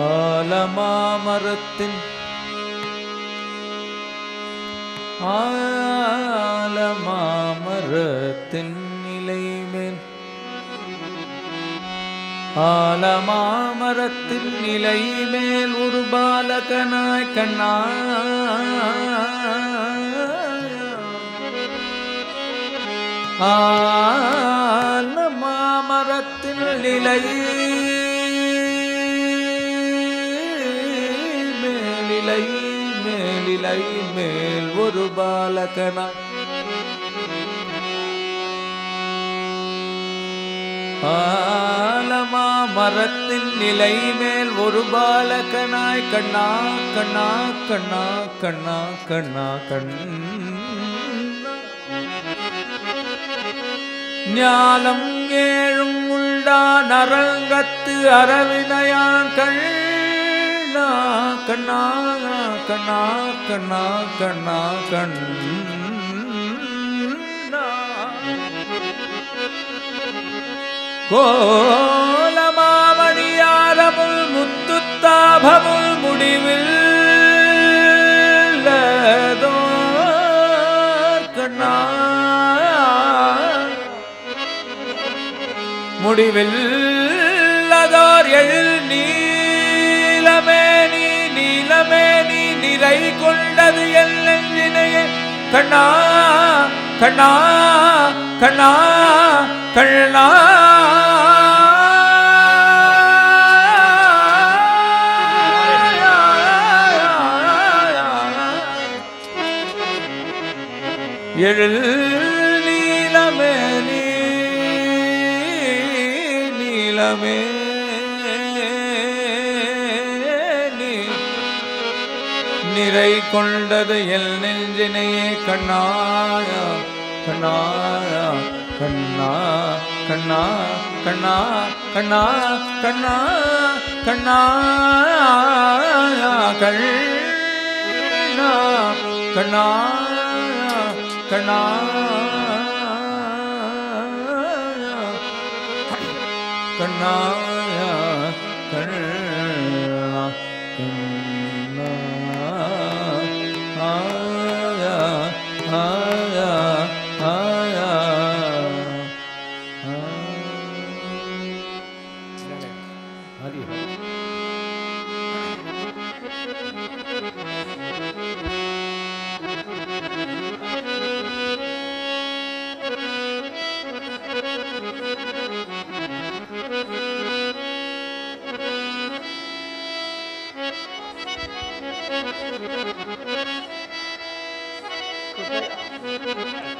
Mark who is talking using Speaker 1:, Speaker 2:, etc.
Speaker 1: ആലമാമരത്തിൻ ആലമാമരത്തിൻ നിലയ്മേൽ ആലമാമരത്തിൻ നിലയ്മേൽ ഒരു ബാലകനായി കണ്ണാ ആലമാമരത്തിൻ നിലയിൽ மேலிலை மேலிலை மேல் ஒரு பாலகனாய் ஆலமா மரத்தின் நிலை மேல் ஒரு பாலகனாய். கண்ணா கண்ணா கண்ணா கண்ணா கண்ணா கண்ணா. ஞானம் ஏழும் உண்டான் அரங்கத்து அறவினையான் கண். கண்ணா கண்ணா கண்ணா கண்ணா கண்ணா கண்ணா. கோலமாமணியாரமுள் முத்துத்தாபமுள் முடிவில் கண்ணா. முடிவில் அதோர் எழில் நீ கை கொண்டது என் நெஞ்சினையே. கண்ணா கண்ணா கண்ணா கண்ணா. எழில் நீலமே நீலமே. நிறை கொண்டது எல் நெஞ்சினையே கண்ணாயா கண்ணாயா கண்ணா கண்ணா கண்ணா கண்ணா கண்ணா கண்ணா கண்ணா கண்ணா கண்ணா கண்ணா hadir.
Speaker 2: Thank you.